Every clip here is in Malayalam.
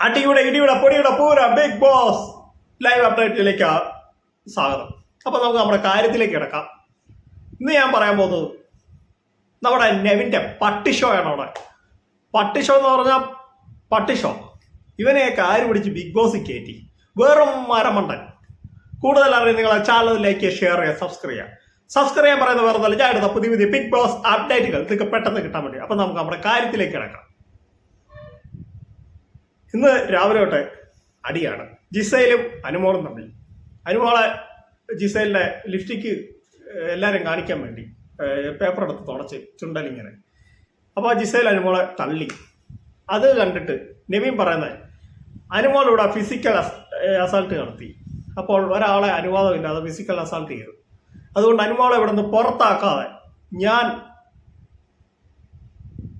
അടിയുടെ ഇടിയുടെ പൊടിയുടെ പൂര ബിഗ് ബോസ് ലൈവ് അപ്ഡേറ്റിലേക്ക് സ്വാഗതം. അപ്പൊ നമുക്ക് നമ്മുടെ കാര്യത്തിലേക്ക് കിടക്കാം. ഇന്ന് ഞാൻ പറയാൻ പോകുന്നത് നമ്മുടെ നെവിന്റെ പട്ടി ഷോ ആണ് അവിടെ. പട്ടി ഷോ എന്ന് പറഞ്ഞാൽ പട്ടി ഷോ ഇവനെയൊക്കെ ആര് പിടിച്ച് ബിഗ് ബോസ് കയറ്റി വെറും മരമണ്ടൻ കൂടുതൽ അറിയാൻ നിങ്ങൾ ചാനൽ ലൈക്ക് ഷെയർ ചെയ്യുക സബ്സ്ക്രൈബ് ചെയ്യുക. സബ്സ്ക്രൈബ് ചെയ്യാൻ പറയുന്ന വേറെ ഞാൻ എടുത്ത പുതിയ പുതിയ ബിഗ് ബോസ് അപ്ഡേറ്റുകൾ നിങ്ങൾക്ക് പെട്ടെന്ന് കിട്ടാൻ വേണ്ടി. അപ്പൊ നമുക്ക് നമ്മുടെ കാര്യത്തിലേക്ക് കിടക്കാം. ഇന്ന് രാവിലെ തൊട്ട് അടിയാണ്. ജിസയിലും അനുമോളും തമ്മിൽ. അനുമോളെ ജിസൈലിന്റെ ലിഫ്റ്റിക്ക് എല്ലാവരും കാണിക്കാൻ വേണ്ടി പേപ്പർ എടുത്ത് തുടച്ച് ചുണ്ടലിങ്ങനെ. അപ്പോൾ ജിസയിൽ അനുമോളെ തള്ളി. അത് കണ്ടിട്ട് നവീൻ പറയുന്നത് അനുമോൾ ഇവിടെ ഫിസിക്കൽ അസാൾട്ട് നടത്തി. അപ്പോൾ ഒരാളെ അനുവാദമില്ലാതെ ഫിസിക്കൽ അസാൾട്ട് ചെയ്തു. അതുകൊണ്ട് അനുമോളെ ഇവിടെ നിന്ന് പുറത്താക്കാതെ ഞാൻ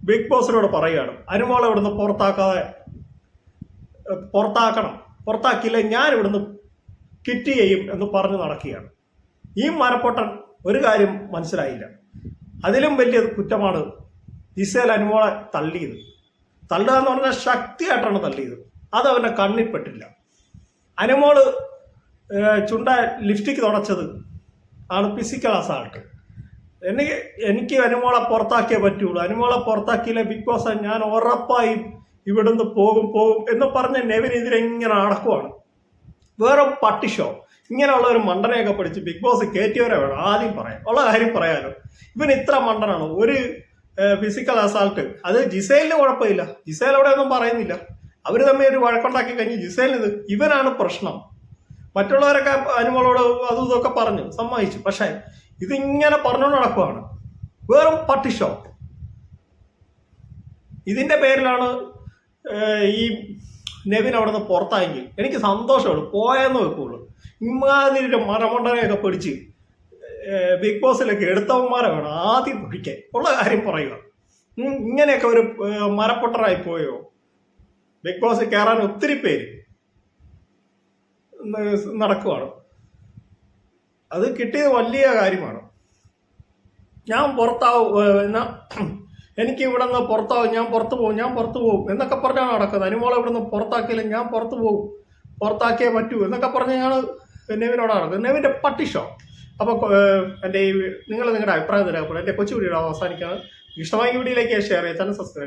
ബിഗ് ബോസിനോട് പറയുകയാണ്. അനുമോളെ ഇവിടെ നിന്ന് പുറത്താക്കാതെ പുറത്താക്കണം. പുറത്താക്കിയില്ല ഞാൻ ഇവിടുന്ന് കിറ്റ് ചെയ്യും എന്ന് പറഞ്ഞു നടക്കുകയാണ്. ഈ മരപ്പൊട്ടൻ ഒരു കാര്യം മനസ്സിലായില്ല. അതിലും വലിയ കുറ്റമാണ് ഇസേൽ അനുമോളെ തള്ളിയത്. തള്ളുക എന്ന് പറഞ്ഞാൽ ശക്തിയായിട്ടാണ് തള്ളിയത്. അത് അവന്റെ കണ്ണിൽപ്പെട്ടില്ല അനുമോൾ ചുണ്ട ലിഫ്റ്റിക്ക് തുടച്ചത് ആണ് ഫിസിക്കൽ അസാൾട്ട് എനിക്ക് എനിക്ക് അനുമോളെ പുറത്താക്കിയേ പറ്റുള്ളൂ. അനുമോളെ പുറത്താക്കിയില്ല ബിഗ് ബോസ് ഞാൻ ഉറപ്പായും ഇവിടുന്ന് പോകും പോകും എന്ന് പറഞ്ഞ നെവിനെതിരെ ഇങ്ങനെ നടക്കുവാണ്? വേറെ പട്ടിഷോ ഇങ്ങനെയുള്ള ഒരു മണ്ടനെയൊക്കെ പഠിച്ച് ബിഗ് ബോസ് കയറ്റിയവരെ വേണം. ആദ്യം പറയാം. ഉള്ള കാര്യം പറയാലോ. ഇവൻ ഇത്ര മണ്ടനാണ്. ഒരു ഫിസിക്കൽ അസാൾട്ട് അത് ജിസേലിന് കുഴപ്പമില്ല. ജിസേൽ അവിടെ ഒന്നും പറയുന്നില്ല. അവർ തമ്മിൽ ഒരു വഴക്കുണ്ടാക്കി കഴിഞ്ഞ് ജിസേലിന് ഇത് ഇവനാണ് പ്രശ്നം. മറ്റുള്ളവരൊക്കെ അനുമോളോട് അതും ഇതൊക്കെ പറഞ്ഞു സമ്മതിച്ചു. പക്ഷേ ഇതിങ്ങനെ പറഞ്ഞുകൊണ്ട് നടക്കുവാണ്. വേറും പട്ടിഷോ ഇതിന്റെ പേരിലാണ് ഈ നെവിൻ അവിടെ നിന്ന് പുറത്തായെങ്കിൽ എനിക്ക് സന്തോഷമുള്ളൂ പോയെന്ന് വെക്കുള്ളൂ ഇമാതിരി മരമണ്ടനെയൊക്കെ പിടിച്ച് ബിഗ് ബോസിലൊക്കെ എടുത്തവന്മാരെ വേണം ആദ്യം പിടിക്കാൻ. ഉള്ള കാര്യം പറയുക. ഇങ്ങനെയൊക്കെ ഒരു മരപ്പൊട്ടറായി പോയോ? ബിഗ് ബോസിൽ കയറാൻ ഒത്തിരി പേര് നടക്കുവാണ്. അത് കിട്ടിയത് വലിയ കാര്യമാണ്. ഞാൻ പുറത്താവും എന്നാ എനിക്ക് ഇവിടെ നിന്ന് പുറത്താവും ഞാൻ പുറത്തു പോകും ഞാൻ പുറത്തു പോകും എന്നൊക്കെ പറഞ്ഞാണ് നടക്കുന്നത്. അനുമോളെ ഇവിടെ നിന്ന് പുറത്താക്കിയില്ല ഞാൻ പുറത്തു പോകും പുറത്താക്കിയേ പറ്റൂ എന്നൊക്കെ പറഞ്ഞ് ഞാൻ നെവിനോട് നടക്കുന്നത് നെവിന്റെ പട്ടിഷോ അപ്പോൾ എന്റെ ഈ നിങ്ങൾ നിങ്ങളുടെ അഭിപ്രായം തരാം എന്റെ കൊച്ചു വീഡിയോ അവസാനിക്കാണ്. ഇഷ്ടമായി വീഡിയോയിലേക്ക് ഷെയർ ചെയ്യാൻ സബ്സ്ക്രൈബ്